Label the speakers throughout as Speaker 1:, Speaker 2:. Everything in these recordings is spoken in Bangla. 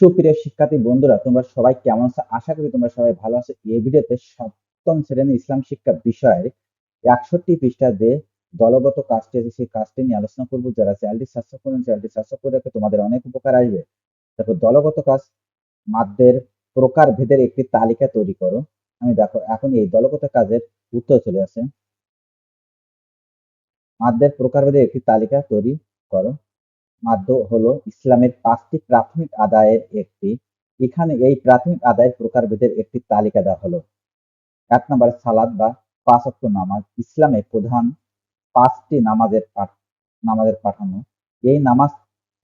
Speaker 1: সুপ্রিয় শিক্ষার্থী বন্ধুরা, তোমরা সবাই কেমন আছো? আশা করি তোমরা সবাই ভালো আছো। এই ভিডিওতে সপ্তম শ্রেণি ইসলাম শিক্ষা বিষয়ের একষট্টি পৃষ্ঠা যে দলগত কাজটি আছে সেই কাজটি নিয়ে আলোচনা করব। যারা চ্যানেলটি সাবস্ক্রাইব করেন, চ্যানেলটি সাবস্ক্রাইব করে রাখে, তোমাদের অনেক উপকার আসবে। দেখো, দলগত কাজ মাধ্যের প্রকার ভেদের একটি তালিকা তৈরি করো। আমি দেখো, এখন এই দলগত কাজের উত্তর চলে আসে। মাধ্যের প্রকারভেদের একটি তালিকা তৈরি করো। মাধ্য হলো ইসলামের পাঁচটি প্রাথমিক আদায়ের একটি। এখানে এই প্রাথমিক আদায়ের প্রকারভেদের একটি তালিকা দেওয়া হলো। এক নম্বর সালাদ বা পাঁচ অক্ট নামাজ। ইসলামে প্রধান পাঁচটি নামাজের পাঠ নামাজের পাঠানো। এই নামাজ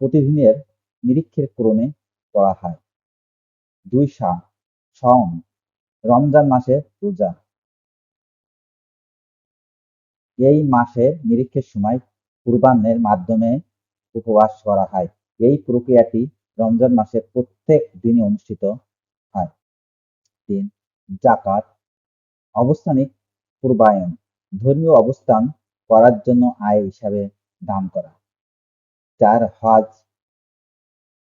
Speaker 1: প্রতিদিনের নিরীক্ষের ক্রমে পড়া হয়। দুই সম রমজান মাসের রোজা। এই মাসের নিরীক্ষের সময় কুরবানের মাধ্যমে উপবাস করা হয়। এই প্রক্রিয়াটি রমজান মাসের প্রত্যেক দিনে অনুষ্ঠিত হয়। তিন জাকাত অবস্থানিক পূর্বায়ন, ধর্মীয় অবস্থান করার জন্য আয় হিসাবে দান করা। চার, হজ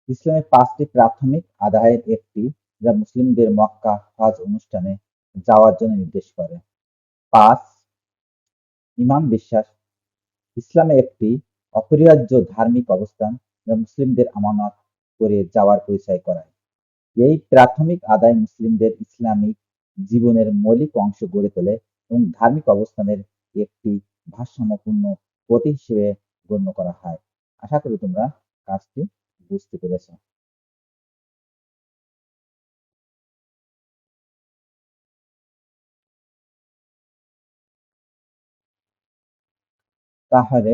Speaker 1: ইসলামের পাঁচটি প্রাথমিক আদায়ের একটি, যা মুসলিমদের মক্কা হজ অনুষ্ঠানে যাওয়ার জন্য নির্দেশ করে। পাঁচ ইমান বিশ্বাস, ইসলামে একটি অপরিহার্য ধার্মিক অবস্থান যা মুসলিমদের আমানত করে যাওয়ার পরিচয় করায়। এই প্রাথমিক আদায় মুসলিমদের ইসলামিক জীবনের মৌলিক অংশ গড়ে তোলে এবং ধার্মিক অবস্থানের একটি ভারসাম্যপূর্ণ প্রতি হিসেবে গণ্য করা হয়। আশা করি তোমরা কাজটি বুঝতে পেরেছ। তাহলে